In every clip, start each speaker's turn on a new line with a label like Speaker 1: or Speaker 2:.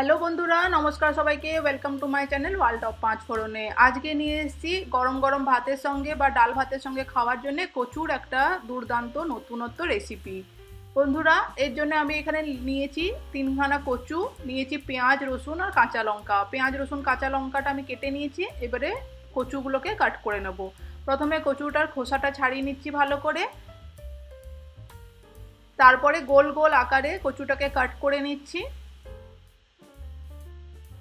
Speaker 1: Hello বন্ধুরা, নমস্কার সবাইকে welcome to my channel world of পাঁচ ফোড়নে আজকে নিয়ে এসেছি গরম গরম ভাতের সঙ্গে বা ডাল ভাতের সঙ্গে খাওয়ার জন্য কচুর একটা দুর্দান্ত নতুনত্ব রেসিপি বন্ধুরা, এর জন্য আমি এখানে নিয়েছি তিনখানা কচু, নিয়েছি পেঁয়াজ, রসুন আর কাঁচা লঙ্কা। পেঁয়াজ, রসুন, কাঁচা লঙ্কাটা আমি কেটে নিয়েছি, এবারে কচুগুলোকে কাট করে নেব। প্রথমে কচুটার খোসাটা ছাড়িয়ে নিচ্ছি ভালো করে। তারপরে গোল গোল আকারে কচুটাকে কাট করে নিচ্ছি।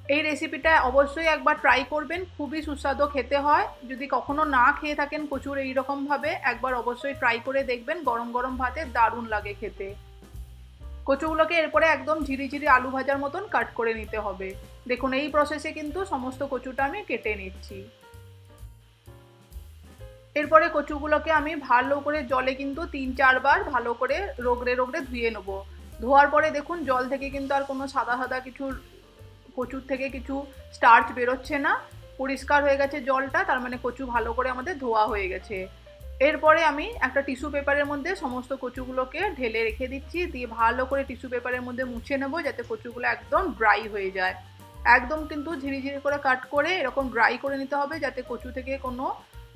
Speaker 1: এই রেসিপিটা অবশ্যই একবার ট্রাই করবেন, খুবই সুস্বাদু খেতে হয়। যদি কখনো না খেয়ে থাকেন প্রচুর এইরকমভাবে একবার অবশ্যই ট্রাই করে দেখবেন, গরম গরম ভাতে দারুণ লাগে খেতে। কচুগুলোকে এরপরে একদম ঝিরিঝিরি আলু ভাজার মতন কাট করে নিতে হবে। দেখুন, এই প্রসেসে কিন্তু সমস্ত কচুটা আমি কেটে নিচ্ছি। এরপরে কচুগুলোকে আমি ভালো করে জলে কিন্তু তিন চারবার ভালো করে রোগড়ে রোগড়ে ধুয়ে নেব। ধোয়ার পরে দেখুন, জল থেকে কিন্তু আর কোনো সাদা সাদা কিছু কচুর থেকে কিছু স্টার্চ বেরোচ্ছে না, পরিষ্কার হয়ে গেছে জলটা, তার মানে কচু ভালো করে আমাদের ধোয়া হয়ে গেছে। এরপরে আমি একটা টিস্যু পেপারের মধ্যে সমস্ত কচুগুলোকে ঢেলে রেখে দিচ্ছি, দিয়ে ভালো করে টিস্যু পেপারের মধ্যে মুছে নেব, যাতে কচুগুলো একদম ড্রাই হয়ে যায়। একদম কিন্তু ঝিরিঝিরি করে কাট করে এরকম ড্রাই করে নিতে হবে, যাতে কচু থেকে কোনো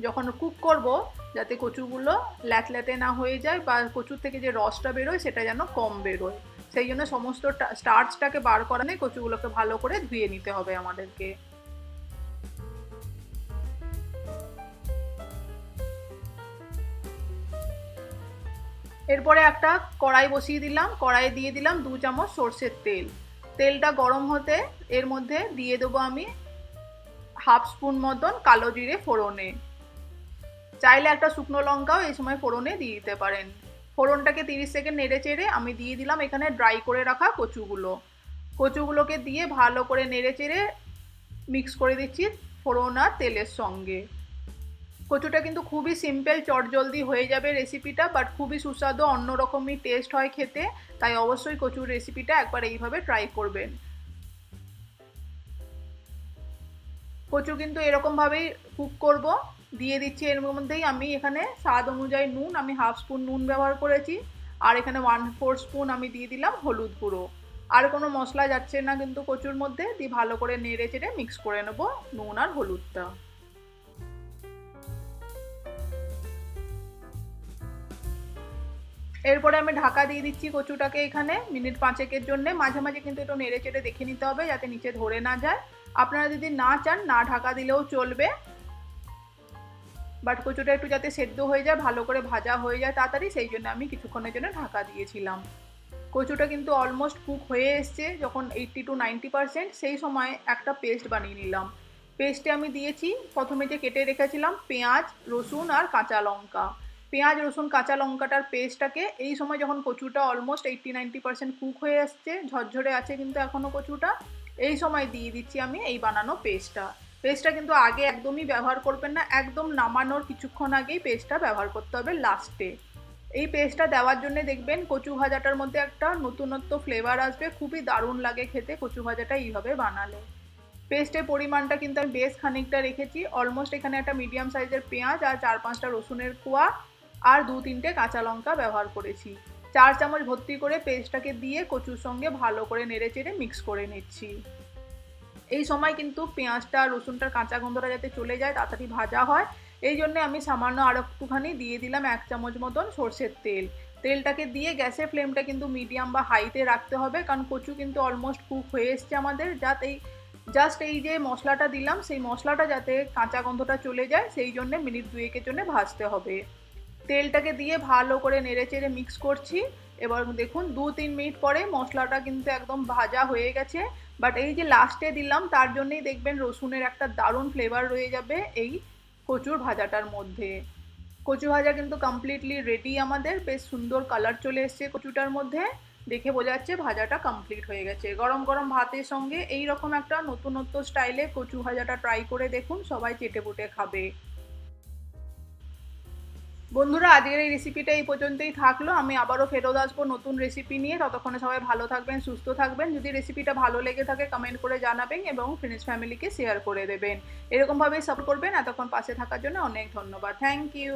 Speaker 1: যখন কুক করব, যাতে কচুগুলো ল্যাটল্যাটে না হয়ে যায় বা কচুর থেকে যে রসটা বেরোয়, সেটা যেন কম বেরোয়। সেই জন্য সমস্ত স্টার্চটাকে বার করা নেই, কচুগুলোকে ভালো করে ধুয়ে নিতে হবে আমাদেরকে। এরপরে একটা কড়াই বসিয়ে দিলাম কড়াই দিয়ে দিলাম দু চামচ সর্ষের তেল। তেলটা গরম হতে এর মধ্যে দিয়ে দেবো আমি হাফ স্পুন মতন কালো জিরে ফোড়নে। চাইলে একটা শুকনো লঙ্কাও এই সময় ফোড়নে দিয়ে দিতে পারেন। ফোড়নটাকে তিরিশ সেকেন্ড নেড়ে চেড়ে আমি দিয়ে দিলাম এখানে ড্রাই করে রাখা কচুগুলো। কচুগুলোকে দিয়ে ভালো করে নেড়ে চেড়ে মিক্স করে দিচ্ছি ফোড়ন আর তেলের সঙ্গে। কচুটা কিন্তু খুবই সিম্পল চটজলদি হয়ে যাবে রেসিপিটা বাট খুবই সুস্বাদু, অন্যরকমই টেস্ট হয় খেতে, তাই অবশ্যই কচুর রেসিপিটা একবার এইভাবে ট্রাই করবেন। কচু কিন্তু এরকমভাবেই কুক করব। দিয়ে দিচ্ছি এর মধ্যেই আমি এখানে স্বাদ অনুযায়ী নুন, আমি হাফ স্পুন নুন ব্যবহার করেছি। আর এখানে ওয়ান ফোর স্পুন আমি দিয়ে দিলাম হলুদ গুঁড়ো। আর কোনো মশলা যাচ্ছে না, কিন্তু কচুর মধ্যে দিয়ে ভালো করে নেড়ে চেড়ে মিক্স করে নেব নুন আর হলুদটা। এরপরে আমি ঢাকা দিয়ে দিচ্ছি কচুটাকে এখানে মিনিট পাঁচেকের জন্য। মাঝে মাঝে কিন্তু একটু নেড়ে চেড়ে দেখে নিতে হবে যাতে নিচে ধরে না যায়। আপনারা যদি না চান, না ঢাকা দিলেও চলবে। বাট কচুটা একটু যাতে সেদ্ধ হয়ে যায়, ভালো করে ভাজা হয়ে যায় তাড়াতাড়ি, সেই জন্য আমি কিছুক্ষণের জন্য ঢাকা দিয়েছিলাম। কচুটা কিন্তু অলমোস্ট কুক হয়ে এসছে, যখন এইট্টি টু নাইনটি পারসেন্ট সেই সময় একটা পেস্ট বানিয়ে নিলাম। পেস্টে আমি দিয়েছি, প্রথমে যে কেটে রেখেছিলাম, পেঁয়াজ, রসুন আর কাঁচা লঙ্কা। পেঁয়াজ, রসুন, কাঁচা লঙ্কাটার পেস্টটাকে এই সময় যখন কচুটা almost eighty ninety percent cook হয়ে আসছে ঝরঝরে আছে কিন্তু এখনও কচুটা, এই সময় দিয়ে দিচ্ছি আমি এই বানানো পেস্টটা পেস্টটা কিন্তু আগে একদমই ব্যবহার করবেন না, একদম নামানোর কিছুক্ষণ আগেই পেস্টটা ব্যবহার করতে হবে লাস্টে এই পেস্টটা দেওয়ার জন্য দেখবেন কচু ভাজাটার মধ্যে একটা নতুনত্ব ফ্লেভার আসবে, খুবই দারুণ লাগে খেতে, কচু ভাজাটা এইভাবে বানালে। পেস্টের পরিমাণটা কিন্তু আমি বেশ খানিকটা রেখেছি অলমোস্ট এখানে একটা মিডিয়াম সাইজের পেঁয়াজ আর চার পাঁচটা রসুনের কোয়া আর দু তিনটে কাঁচা লঙ্কা ব্যবহার করেছি। চার চামচ ভর্তি করে পেস্টটাকে দিয়ে কচুর সঙ্গে ভালো করে নেড়ে চেড়ে মিক্স করে নিচ্ছি। এই সময় কিন্তু পেঁয়াজটা, রসুনটার কাঁচা গন্ধটা যাতে চলে যায়, তাড়াতাড়ি ভাজা হয়। এই জন্য আমি সামান্য আর একটুখানি দিয়ে দিলাম এক চামচ মতন সর্ষের তেল। তেলটাকে দিয়ে গ্যাসের ফ্লেমটা কিন্তু মিডিয়াম বা হাইতে রাখতে হবে, কারণ কচু কিন্তু অলমোস্ট কুক হয়ে এসছে আমাদের। যাতে এই, জাস্ট এই যে মশলাটা দিলাম, সেই মশলাটা যাতে কাঁচা গন্ধটা চলে যায়, সেই জন্যে মিনিট দুয়েকের জন্য ভাজতে হবে। তেলটাকে দিয়ে ভালো করে নেড়ে চেড়ে মিক্স করছি। এবার দেখুন দু তিন মিনিট পরে মশলাটা কিন্তু একদম ভাজা হয়ে গেছে। বাট এই যে লাস্টে দিলাম, তার জন্যই দেখবেন রসুনের একটা দারুণ ফ্লেভার রয়ে যাবে এই কচুর ভাজাটার মধ্যে। কচু ভাজা কিন্তু কমপ্লিটলি রেডি আমাদের, বেশ সুন্দর কালার চলে এসছে কচুটার মধ্যে। দেখে বোঝা যাচ্ছে ভাজাটা কমপ্লিট হয়ে গেছে। গরম গরম ভাতের সঙ্গে এই রকম একটা নতুনত্ব স্টাইলে কচু ভাজাটা ট্রাই করে দেখুন, সবাই চেটে পুটে খাবে। বন্ধুরা, আজকের এই রেসিপিটা এই পর্যন্তই থাকল। আমি আবারও ফেরত আসব নতুন রেসিপি নিয়ে। ততক্ষণে সবাই ভালো থাকবেন, সুস্থ থাকবেন। যদি রেসিপিটা ভালো লেগে থাকে কমেন্ট করে জানাবেন এবং ফ্রেন্ডস ফ্যামিলিকে শেয়ার করে দেবেন। এরকমভাবেই সাপোর্ট করবেন। এতক্ষণ পাশে থাকার জন্য অনেক ধন্যবাদ। Thank you